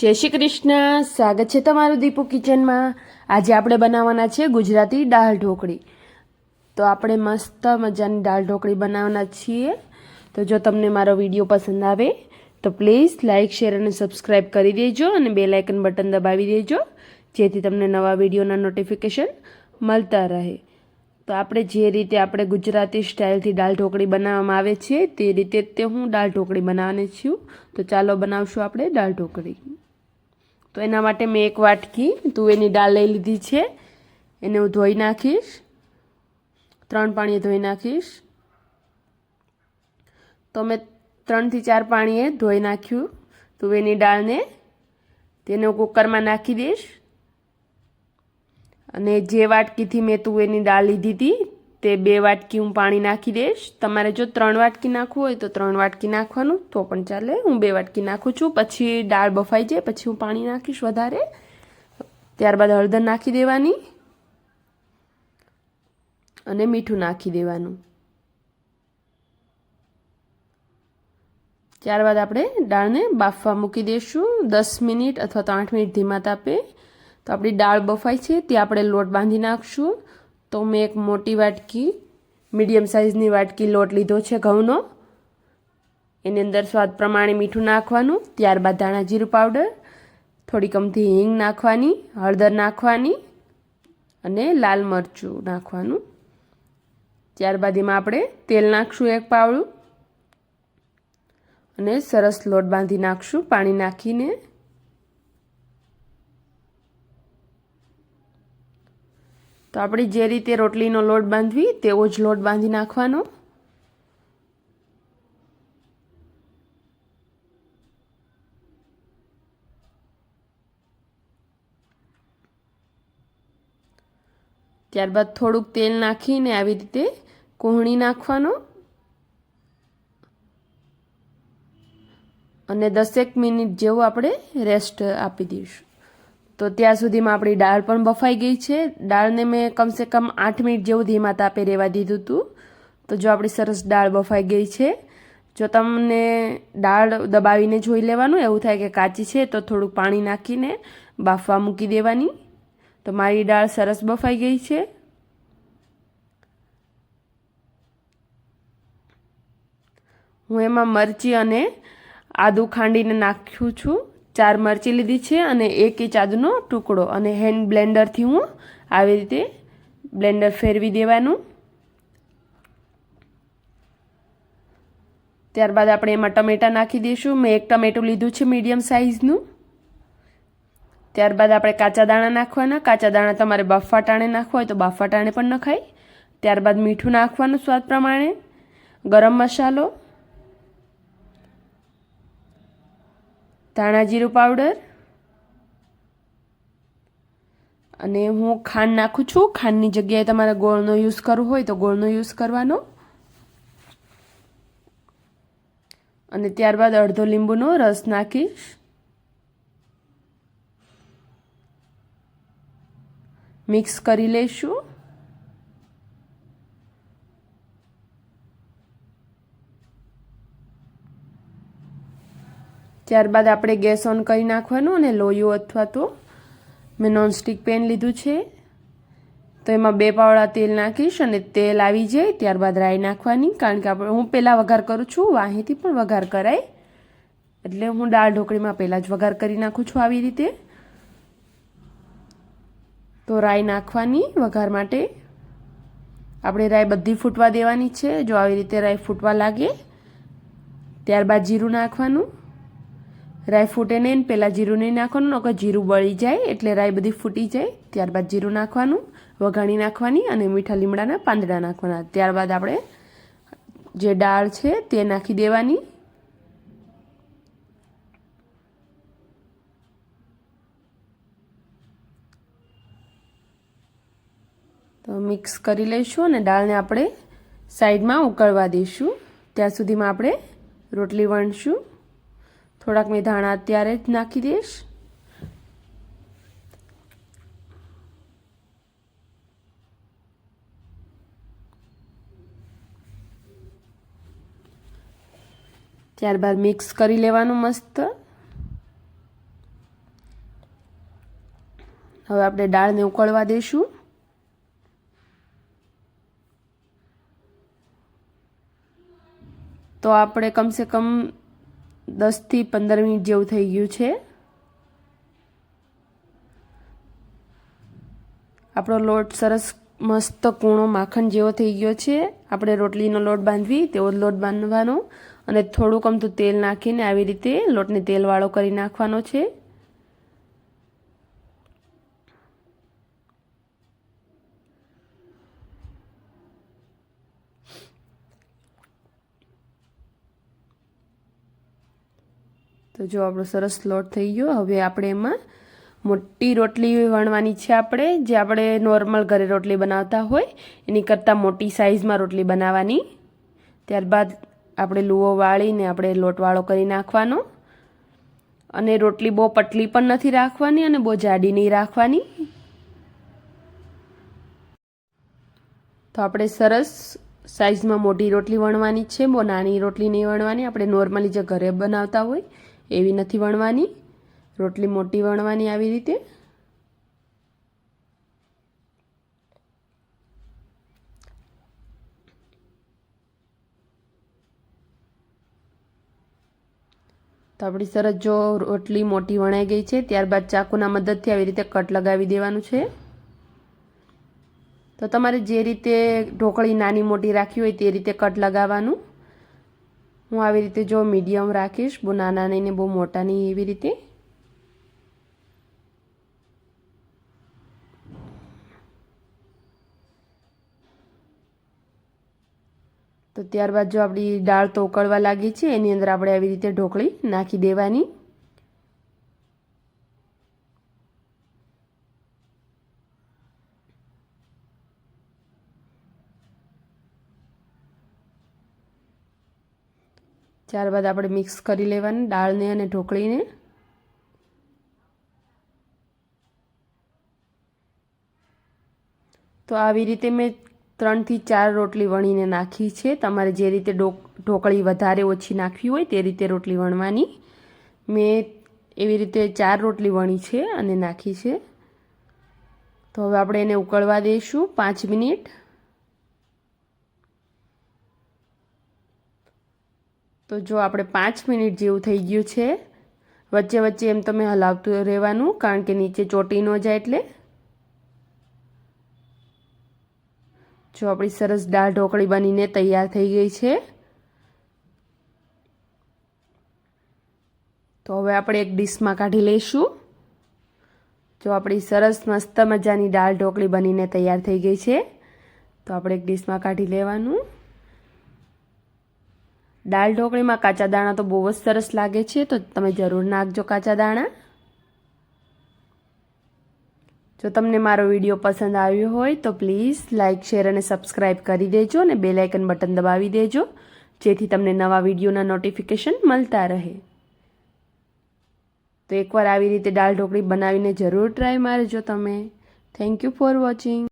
જય શ્રી કૃષ્ણ. સ્વાગત છે તમારું દીપુ કિચનમાં. આજે આપણે બનાવવાના છે ગુજરાતી દાળ ઢોકળી. તો આપણે મસ્ત મજાની દાળ ઢોકળી બનાવવાના છીએ. તો જો તમને મારો વીડિયો પસંદ આવે, તો પ્લીઝ લાઇક શેર અને સબસ્ક્રાઈબ કરી દેજો અને બે લાઇકન બટન દબાવી દેજો, જેથી તમને નવા વિડીયોના નોટિફિકેશન મળતા રહે. તો આપણે જે રીતે આપણે ગુજરાતી સ્ટાઇલથી દાળ ઢોકળી બનાવવામાં આવે છે, તે રીતે તે હું દાળ ઢોકળી બનાવવાની છું. તો ચાલો બનાવશું આપણે દાળ ઢોકળી. તો એના માટે મેં એક વાટકી તુવેરની દાળ લઈ લીધી છે. એને હું ધોઈ નાખીશ. ત્રણ પાણીએ ધોઈ નાખીશ. તો મેં ત્રણથી ચાર પાણીએ ધોઈ નાખ્યું તુવેરની દાળને. તેને હું કુકરમાં નાખી દઈશ. અને જે વાટકીથી મેં તુવેરની દાળ લીધી હતી તે બે વાટકી હું પાણી નાખી દઈશ. તમારે જો ત્રણ વાટકી નાખવું હોય તો ત્રણ વાટકી નાખવાનું, તો પણ ચાલે. હું બે વાટકી નાખું છું. પછી દાળ બફાઈ જાય, પછી હું પાણી નાખીશ વધારે. ત્યારબાદ હળદર નાખી દેવાની અને મીઠું નાખી દેવાનું. ત્યારબાદ આપણે દાળને બાફવા મૂકી દઈશું. દસ મિનિટ અથવા તો આઠ મિનિટ ધીમા તાપે. તો આપણી દાળ બફાઈ છે તે આપણે લોટ બાંધી નાખશું. તો મેં એક મોટી વાટકી, મીડિયમ સાઇઝની વાટકી લોટ લીધો છે ઘઉંનો. એની અંદર સ્વાદ પ્રમાણે મીઠું નાખવાનું, ત્યારબાદ ધાણા જીરું પાવડર, થોડી કમથી હિંગ નાખવાની, હળદર નાખવાની અને લાલ મરચું નાખવાનું. ત્યારબાદ એમાં આપણે તેલ નાખશું એક પાવડું અને સરસ લોટ બાંધી નાખશું, પાણી નાખીને. તો આપણે જે રીતે રોટલીનો લોટ બાંધવી, તેવો જ લોટ બાંધી નાખવાનો. ત્યારબાદ થોડુંક તેલ નાખીને આવી રીતે કોહણી નાખવાનો. અને દસેક મિનિટ જેવું આપણે રેસ્ટ આપી દઈશું. તો ત્યાં સુધીમાં આપણી દાળ પણ બફાઈ ગઈ છે. દાળને મેં કમસે કમ આઠ મિનિટ જેવું ધીમા તાપે રહેવા દીધું હતું તો જો આપણી સરસ દાળ બફાઈ ગઈ છે. જો તમને દાળ દબાવીને જોઈ લેવાનું, એવું થાય કે કાચી છે, તો થોડુંક પાણી નાખીને બાફવા મૂકી દેવાની. તો મારી દાળ સરસ બફાઈ ગઈ છે. હું એમાં મરચી અને આદું ખાંડીને નાખ્યું છું. ચાર મરચી લીધી છે અને એક ઇંચ આદુનો ટુકડો. અને હેન્ડ બ્લેન્ડરથી હું આવી રીતે બ્લેન્ડર ફેરવી દેવાનું. ત્યારબાદ આપણે એમાં ટમેટાં નાખી દઈશું. મેં એક ટમેટું લીધું છે મીડિયમ સાઇઝનું. ત્યારબાદ આપણે કાચા દાણા નાખવાના. કાચા દાણા તમારે બાફાટાણે નાખવા હોય તો બાફાટાણે પણ નખાય. ત્યારબાદ મીઠું નાખવાનું સ્વાદ પ્રમાણે. ગરમ મસાલો. ધાણા જીરું પાવડર. અને હું ખાંડ નાખું છું. ખાંડની જગ્યાએ તમારે ગોળનો યુઝ કરવો હોય તો ગોળનો યુઝ કરવાનો. અને ત્યારબાદ અડધો લીંબુનો રસ નાખીશ. મિક્સ કરી લઈશું. ત્યારબાદ આપણે ગેસ ઓન કરી નાખવાનું અને લોયું અથવા તો મેં નોનસ્ટિક પેન લીધું છે. તો એમાં બે પાવડા તેલ નાખીશ અને તેલ આવી જાય ત્યારબાદ રાઈ નાખવાની. કારણ કે આપણે હું પહેલાં વઘાર કરું છું, વાહીથી પણ વઘાર કરાય. એટલે હું દાળ ઢોકળીમાં પહેલાં જ વઘાર કરી નાખું છું આવી રીતે. તો રાઈ નાખવાની વઘાર માટે. આપણે રાઈ બધી ફૂટવા દેવાની છે. જો આવી રીતે રાઈ ફૂટવા લાગે, ત્યારબાદ જીરું નાખવાનું. રાઈ ફૂટે નહીં પહેલાં જીરું નહીં નાખવાનું, નકર જીરું બળી જાય એટલે રાઈ બધી ફૂટી જાય. ત્યારબાદ જીરું નાખવાનું, વઘાણી નાખવાની અને મીઠા લીમડાના પાંદડા નાખવાના. ત્યારબાદ આપણે જે દાળ છે તે નાખી દેવાની. તો મિક્સ કરી લઈશું અને દાળને આપણે સાઈડમાં ઉકળવા દઈશું. ત્યાં સુધીમાં આપણે રોટલી વણશું. થોડાક મેં ધાણા અત્યારે જ નાખી દઈશ. ત્યારબાદ મિક્સ કરી લેવાનું મસ્ત. હવે આપણે દાળને ઉકળવા દઈશું. તો આપણે કમસે કમ દસથી પંદર મિનિટ જેવું થઈ ગયું છે. આપણો લોટ સરસ મસ્ત કૂણો માખણ જેવો થઈ ગયો છે. આપણે રોટલીનો લોટ બાંધવી, તેવો લોટ બાંધવાનો. અને થોડુંક અમથું તેલ નાખીને આવી રીતે લોટને તેલવાળો કરી નાખવાનો છે. તો જો આપણો સરસ લોટ થઈ ગયો, હવે આપણે એમાં મોટી રોટલી વણવાની છે આપણે, જે આપણે નોર્મલ ઘરે રોટલી બનાવતા હોય, એની કરતાં મોટી સાઇઝમાં રોટલી બનાવવાની. ત્યારબાદ આપણે લુઓ વાળીને આપણે લોટવાળો કરી નાખવાનો. અને રોટલી બહુ પટલી પણ નથી રાખવાની અને બહુ જાડી નહીં રાખવાની. તો આપણે સરસ સાઇઝમાં મોટી રોટલી વણવાની છે, બહુ નાની રોટલી નહીં વણવાની, આપણે નોર્મલી જે ઘરે બનાવતા હોય એવી નથી વણવાની. રોટલી મોટી વણવાની આવી રીતે. તો આપણી સરસ જો રોટલી મોટી વણાઈ ગઈ છે, ત્યારબાદ ચાકુના મદદથી આવી રીતે કટ લગાવી દેવાનું છે. તો તમારે જે રીતે ઢોકળી નાની મોટી રાખી હોય તે રીતે કટ લગાવવાનું. હું આવી રીતે જો મીડિયમ રાખીશ, બહુ નાના નહીં ને બહુ મોટા નહીં એવી રીતે. તો ત્યારબાદ જો આપણી દાળ તો ઉકળવા લાગી છે, એની અંદર આપણે આવી રીતે ઢોકળી નાખી દેવાની. ત્યારબાદ આપણે મિક્સ કરી લેવાની દાળને અને ઢોકળીને. તો આવી રીતે મેં ત્રણથી ચાર રોટલી વણીને નાખી છે. તમારે જે રીતે ઢોકળી વધારે ઓછી નાખવી હોય તે રીતે રોટલી વણવાની. મેં એવી રીતે ચાર રોટલી વણી છે અને નાખી છે. તો હવે આપણે એને ઉકળવા દઈશું પાંચ મિનિટ. તો જો આપણે પાંચ મિનિટ જેવું થઈ ગયું છે, વચ્ચે વચ્ચે એમ તમે હલાવતું રહેવાનું, કારણ કે નીચે ચોટી ન જાય એટલે. જો આપણી સરસ દાળ ઢોકળી બનીને તૈયાર થઈ ગઈ છે. તો હવે આપણે એક ડીશમાં કાઢી લઈશું. જો આપણી સરસ મસ્ત મજાની દાળ ઢોકળી બનીને તૈયાર થઈ ગઈ છે, તો આપણે એક ડીશમાં કાઢી લેવાનું. દાળ ઢોકળીમાં કાચા દાણા તો બહુ જ સરસ લાગે છે, તો તમે જરૂર નાખજો કાચા દાણા. જો તમને મારો વીડિયો પસંદ આવ્યો હોય, તો પ્લીઝ લાઇક શેર અને સબસ્ક્રાઈબ કરી દેજો અને બે લાઇકન બટન દબાવી દેજો, જેથી તમને નવા વિડીયોના નોટિફિકેશન મળતા રહે. તો એકવાર આવી રીતે દાળ ઢોકળી બનાવીને જરૂર ટ્રાય મારજો તમે. Thank you for watching